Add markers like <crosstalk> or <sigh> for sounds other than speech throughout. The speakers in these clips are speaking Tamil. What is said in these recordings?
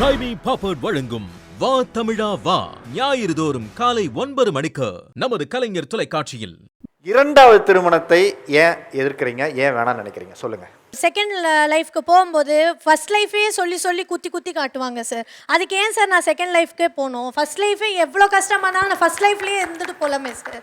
டைமி பாப்பர்ட் வழங்கும் வா தமிழா வா. ஞாயிறு தோறும் காலை ஒன்பது மணிக்கு நமது கலைஞர் தொலைக்காட்சியில். இரண்டாவது திருமணத்தை ஏன் எதிர்க்கிறீங்க? ஏன் வேணாம்னு நினைக்கிறீங்க? சொல்லுங்க. செகண்ட் லைஃப்க்கு போகும்போது ஃபர்ஸ்ட் லைஃபே சொல்லி சொல்லி குத்தி குத்தி காட்டுவாங்க சார் அதுக்கு ஏன் சார் நான் செகண்ட் லைஃப்க்கே போகணும்? ஃபர்ஸ்ட் லைஃபே எவ்வளோ கஷ்டமானாலும் நான் ஃபர்ஸ்ட் லைஃப்லேயே இருந்துட்டு போகலாமே சார்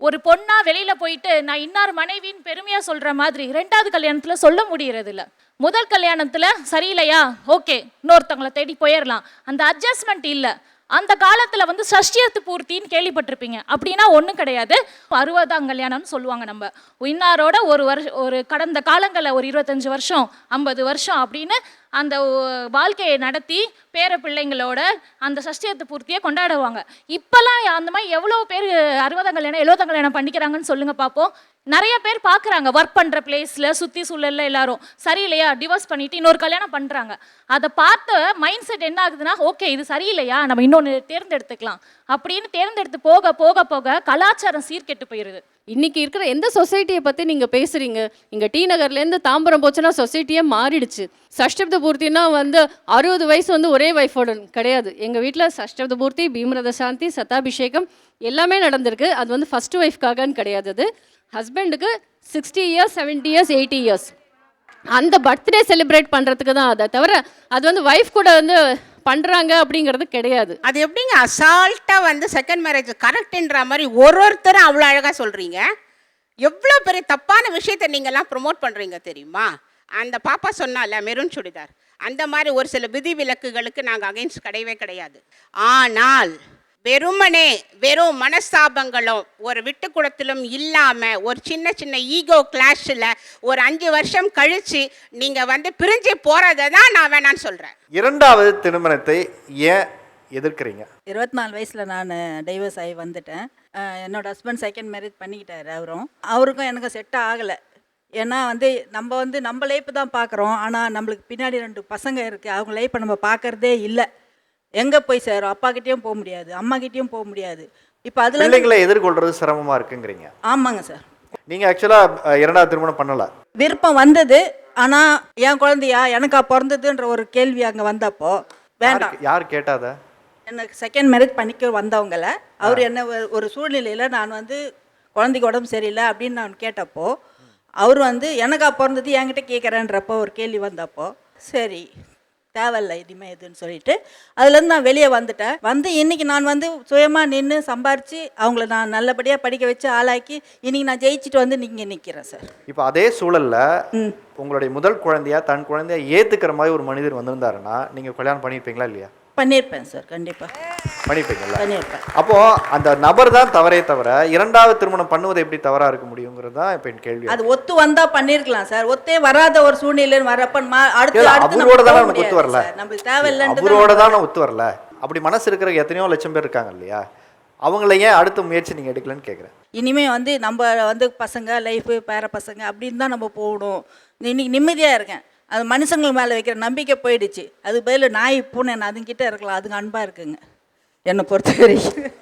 ஒரு பொண்ணா வெளியில போயிட்டு நான் இன்னார் மனைவின்னு பெருமையா சொல்ற மாதிரி ரெண்டாவது கல்யாணத்துல சொல்ல முடியறது இல்ல முதல் கல்யாணத்துல சரியில்லையா? ஓகே இன்னொருத்தவங்களை தேடி போயிடலாம் அந்த அட்ஜஸ்ட்மெண்ட் இல்லை. அந்த காலத்தில் வந்து சஷ்டியத்து பூர்த்தின்னு கேள்விப்பட்டிருப்பீங்க. அப்படின்னா ஒன்றும் கிடையாது. அறுபதாம் கல்யாணம்னு சொல்லுவாங்க நம்ம. இன்னாரோட ஒரு வருஷம் ஒரு கடந்த காலங்களில் ஒரு இருபத்தஞ்சு வருஷம் ஐம்பது வருஷம் அப்படின்னு அந்த வாழ்க்கையை நடத்தி பேர பிள்ளைங்களோட அந்த சஷ்டியத்தை பூர்த்தியை கொண்டாடுவாங்க. இப்போல்லாம் அந்த மாதிரி எவ்வளோ பேர் அறுபதாம் கல்யாணம் எழுபதாம் கல்யாணம் பண்ணிக்கிறாங்கன்னு சொல்லுங்க பார்ப்போம் நிறைய பேர் பார்க்குறாங்க ஒர்க் பண்ணுற பிளேஸில் சுற்றி சூழலில் எல்லாரும். சரியில்லையா? டிவோர்ஸ் பண்ணிட்டு இன்னொரு கல்யாணம் பண்ணுறாங்க அதை பார்த்த மைண்ட் செட் என்ன ஆகுதுன்னா ஓகே இது சரியில்லையா? நம்ம இன்னொன்று தேர்ந்தெடுத்துக்கலாம். அப்படின்னு தேர்ந்தெடுத்து போக போக போக கலாச்சாரம் சீர்கெட்டு போயிடுது இன்றைக்கி இருக்கிற எந்த சொசைட்டியை பற்றி நீங்கள் பேசுகிறீங்க இங்கே டி நகர்லேருந்து தாம்பரம் போச்சுன்னா சொசைட்டியே மாறிடுச்சு. சஷ்டப்த பூர்த்தின்னா வந்து அறுபது வயசு வந்து ஒரே ஒய்ஃபோட கிடையாது. எங்கள் வீட்டில் சஷ்டப்த பூர்த்தி பீமரத சாந்தி சதாபிஷேகம் எல்லாமே நடந்திருக்கு. அது வந்து ஃபஸ்ட்டு ஒய்ஃப்காகன்னு கிடையாது அது. ஹஸ்பண்டுக்கு sixty years 70 years eighty years அந்த பர்த்டே செலிப்ரேட் பண்ணுறதுக்கு தான் அதை தவிர அது வந்து ஒய்ஃப் கூட வந்து பண்ணுறாங்க அப்படிங்கிறது கிடையாது. அது எப்படிங்க? அசால்ட்டாக வந்து செகண்ட் மேரேஜ் கரெக்டுன்ற மாதிரி ஒரு ஒருத்தரும் அவ்வளோ அழகாக சொல்கிறீங்க எவ்வளோ பெரிய தப்பான விஷயத்தை நீங்கள்லாம் ப்ரொமோட் பண்ணுறீங்க தெரியுமா? அந்த பாப்பா சொன்னால மெருன் சுடிதார். அந்த மாதிரி ஒரு சில விதி விலக்குகளுக்கு நாங்கள் அகைன்ஸ்ட் கிடையவே கிடையாது. ஆனால் வெறுமனே வெறும் மனஸ்தாபங்களும் ஒரு விட்டுக்குடத்திலும் இல்லாமல் ஒரு சின்ன சின்ன ஈகோ கிளாஷில் ஒரு அஞ்சு வருஷம் கழித்து நீங்கள் வந்து பிரிஞ்சு போகிறத தான் நான் வேணான்னு சொல்கிறேன் இரண்டாவது திருமணத்தை ஏன் எதிர்க்கிறீங்க? இருபத்தி நாலு வயசில் நான் டைவர்ஸ் ஆகி வந்துட்டேன். என்னோட ஹஸ்பண்ட் செகண்ட் மேரேஜ் பண்ணிக்கிட்டாரு அவரும். அவருக்கும் எனக்கு செட் ஆகலை. ஏன்னா வந்து நம்ம வந்து நம்ம லைஃப் தான் பார்க்குறோம் ஆனால் நம்மளுக்கு பின்னாடி ரெண்டு பசங்க இருக்குது அவங்க லைஃப்பை நம்ம பார்க்கறதே இல்லை. எங்கே போய் சேரும்? அப்பாக்கிட்டேயும் போக முடியாது அம்மாக்கிட்டேயும் போக முடியாது. இப்போ அதில் பிள்ளைங்களை எதிர்கொள்றது சிரமமா இருக்குங்கிறீங்க. ஆமாங்க சார். நீங்க ஆக்சுவலா இரண்டாவது திருமணம் பண்ணல. விருப்பம் வந்தது ஆனால் என் குழந்தையா எனக்கா பிறந்ததுன்ற ஒரு கேள்வி அங்கே வந்தப்போ வேண்டாம். யார் கேட்டாத எனக்கு செகண்ட் மேரேஜ் பண்ணிக்க வந்தவங்கள அவர் என்ன ஒரு- ஒரு சூழ்நிலையில் நான் வந்து குழந்தைக்கு உடம்பு சரியில்லை அப்படின்னு நான் கேட்டப்போ அவர் வந்து எனக்கா பிறந்தது என்கிட்ட கேட்குறேன்றப்போ ஒரு கேள்வி வந்தப்போ சரி தேவையில்லை இனிமே இதுன்னு சொல்லிட்டு. அதுலேருந்து நான் வெளியே வந்துட்டேன். வந்து இன்னைக்கு நான் வந்து சுயமாக நின்று சம்பாரித்து அவங்கள நான் நல்லபடியாக படிக்க வச்சு ஆளாக்கி இன்னைக்கு நான் ஜெயிச்சுட்டு வந்து நீங்கள் நிற்கிறேன் சார். இப்போ அதே சூழல்ல உங்களுடைய முதல் குழந்தையா தன் குழந்தையா ஏத்துக்கிற மாதிரி ஒரு மனிதர் வந்திருந்தாருன்னா நீங்க கல்யாணம் பண்ணியிருப்பீங்களா இல்லையா? பண்ணியிருப்பேன் சார் கண்டிப்பாக பண்ணியிருப்பேன். அப்போ அந்த நபர் தான் தவறே தவிர இரண்டாவது திருமணம் பண்ணுவது எப்படி தவறா இருக்க முடியுங்கிறது தான் இப்போ என் கேள்வி. அது ஒத்து வந்தா பண்ணிருக்கலாம் சார். ஒத்தே வராத ஒரு சூழ்நிலை வரப்ப அடுத்து அவரோட தானே நமக்கு ஒத்து வரல. சார். நம்மளுக்கு தேவையில்லைன்ட்டு அவரோட தான் ஒத்து வரல. அப்படி மனசு இருக்கிற எத்தனையோ லட்சம் பேர் இருக்காங்க இல்லையா? அவங்கள ஏன் அடுத்த முயற்சி நீங்க எடுக்கலன்னு கேக்குறேன். இனிமே வந்து நம்ம வந்து பசங்க லைஃபு பேர பசங்க அப்படின்னு தான் நம்ம போகணும். இன்னைக்கு நிம்மதியா இருக்கேன். அது மனுஷங்கள் மேலே வைக்கிற நம்பிக்கை போயிடுச்சு. அது பதில் நாய் பூனை நான் அதுங்கிட்ட இருக்கலாம். அதுங்க அன்பா இருக்குங்க. என்னை பொறுத்த வரைக்கும் <laughs>